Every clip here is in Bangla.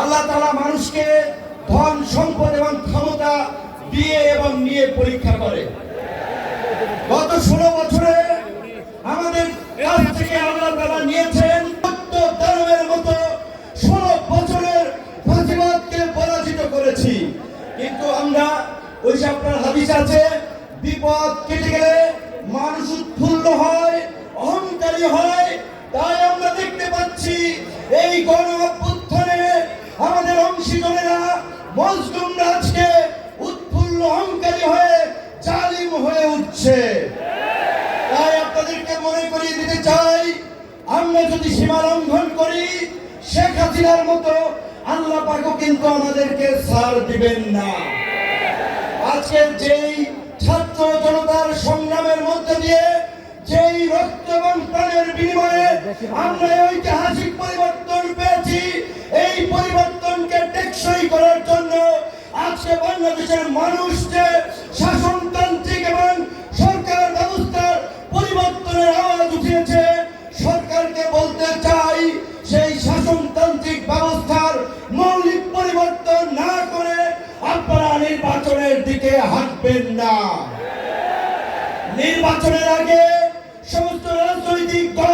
আল্লাহ তালা মানুষকে ধন, সম্পদ এবং ক্ষমতা দিয়ে এবং নিয়ে পরীক্ষা করে। গত ষোলো বছরে আমাদের কাছ থেকে আল্লাহ তালা নিয়েছেন মতো ষোলো বছরের পরাজিত করেছি। কিন্তু আমরা ওই যে হাদিস আছে, বিপদ কেটে গেলে মানুষ উৎফুল্ল হয়, অহংকারী হয়, তাই আমরা দেখতে পাচ্ছি এই গণ মজলুমরা আজকে উৎফুল্ল অহংকারী হয়ে জালিম হয়ে উঠছে। তাই আপনাদেরকে মনে করিয়ে দিতে চাই, আমরা যদি সীমা লঙ্ঘন করি, শেখ হাসিনার মতো আল্লাহ পাকও কিন্তু আমাদেরকে ছাড় দিবেন না। আজকের যেই ছাত্র জনতার সংগ্রামের মধ্যে দিয়ে যেই রক্ত এবং প্রাণের বিনিময়ে আমরা ঐতিহাসিক পরিবর্তন পেয়েছি, এই পরিবর্তনকে টেকসই করার জন্য আজকে বাংলাদেশের মানুষ যে শাসনতান্ত্রিক এবং সরকার ব্যবস্থার পরিবর্তনের আওয়াজ উঠিয়েছে। সরকারকে বলতে চাই, সেই শাসনতান্ত্রিক ব্যবস্থার মৌলিক পরিবর্তন না করে আপনারা নির্বাচনের দিকে হাঁটবেন না। নির্বাচনের আগে সমস্ত রাজনৈতিক দল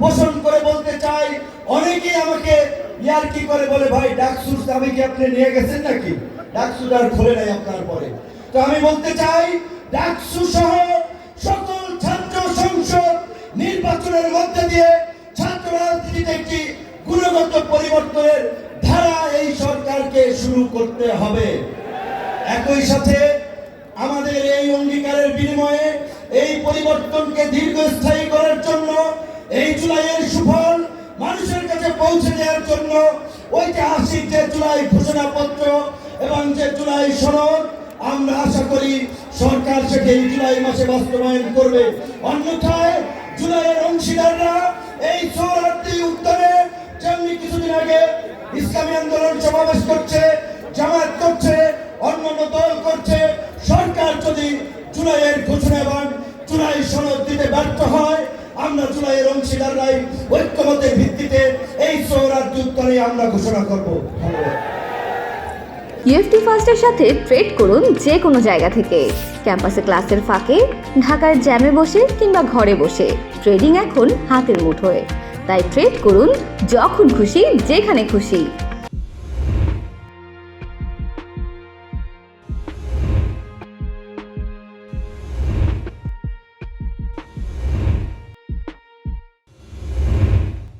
পোষণ করে বলতে চাই, অনেকেই আমাকে ইয়ার কি করে বলে, ভাই ডাকসুর চাবি কি আপনি নিয়ে গেছেন নাকি? ডাকসুর আর খুলে নাই আপনার পরে। তো আমি বলতে চাই ডাকসু সহ সকল ছাত্র সংসদ নির্বাচনের মধ্যে দিয়ে ছাত্র রাজনীতিতে একটি গুণগত পরিবর্তনের ধারা এই সরকারকে শুরু করতে হবে। একই সাথে আমাদের এই অঙ্গীকারের বিনিময়ে এই পরিবর্তনকে দীর্ঘস্থায়ী করার জন্য পৌঁছে দেওয়ার জন্য ঐতিহাসিক যে জুলাই ঘোষণাপত্র এবং যে জুলাই সনদ, আমরা আশা করি সরকার সেটি জুলাই মাসে বাস্তবায়ন করবে। অন্যথায় জুলাইয়ের অংশীদাররা এই সৌরাত্রি উত্তরে যেমনি কিছুদিন আগে ইসলামী আন্দোলন সমাবেশ করছে, জামায়াত করছে, অন্যান্য দল করছে, সরকার যদি জুলাইয়ের ঘোষণা এবং জুলাই সনদ দিতে ব্যর্থ হয় আমরা জুলাইয়ের অংশীদাররাই ঐক্যমতের ভিত্তিতে এই সৌরাজ্য উত্তরে আমরা ঘোষণা করব। ইউএফটি ফার্স্টের সাথে ট্রেড করুন যে কোনো জায়গা থেকে। ক্যাম্পাসে ক্লাসের ফাঁকে, ঢাকার জ্যামে বসে কিংবা ঘরে বসে। ট্রেডিং এখন হাতের মুঠোয়। তাই ট্রেড করুন যখন খুশি, যেখানে খুশি।